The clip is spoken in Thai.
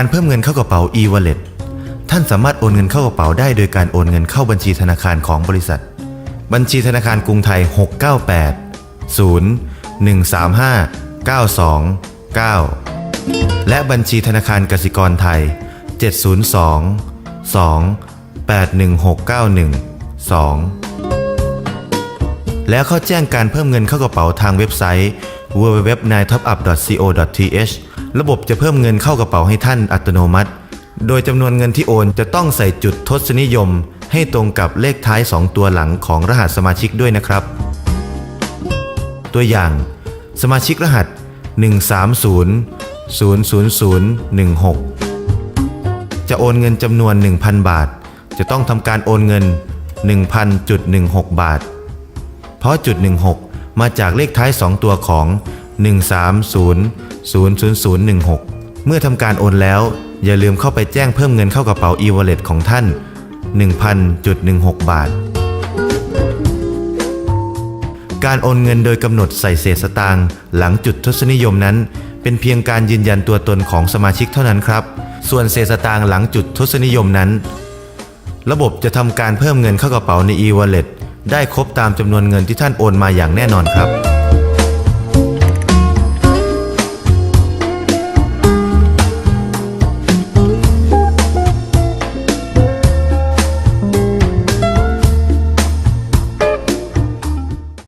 การเพิ่มเงินเข้ากระเป๋า e-wallet ท่านสามารถโอนเงินเข้ากระเป๋าได้โดยการโอนเงินเข้าบัญชีธนาคารของบริษัท บัญชีธนาคารกรุงไทย 698 0 135 92 9 และบัญชีธนาคารกสิกรไทย 702 2 81691 2 แล้วเข้าแจ้งการเพิ่มเงินเข้ากระเป๋าทางเว็บไซต์ www.9topup.co.th ระบบจะเพิ่มเงินเข้ากระเป๋าให้ท่านอัตโนมัติ โดยจำนวนเงินที่โอนจะต้องใส่จุดทศนิยม ให้ตรงกับเลขท้าย 2 ตัวหลังของรหัสสมาชิกด้วยนะครับ ตัวอย่าง สมาชิกรหัส 130 00016 จะโอนเงินจำนวน 1,000 บาท จะต้องทำการโอนเงิน 1,000.16 บาท เพราะจุด 16 มาจากเลขท้าย 2 ตัวของ 00016 เมื่อทำการโอนแล้ว อย่าลืมเข้าไปแจ้งเพิ่มเงินเข้ากระเป๋า e-wallet ของท่าน 1,000.16 บาท การโอนเงินโดยกำหนดใส่เศษสตางค์หลังจุดทศนิยมนั้น เป็นเพียงการยืนยันตัวตนของสมาชิกเท่านั้นครับ ส่วนเศษสตางค์หลังจุดทศนิยมนั้น ระบบจะทำการเพิ่มเงินเข้ากระเป๋าใน e-wallet ได้ครบตามจำนวนเงินที่ท่านโอนมาอย่างแน่นอนครับ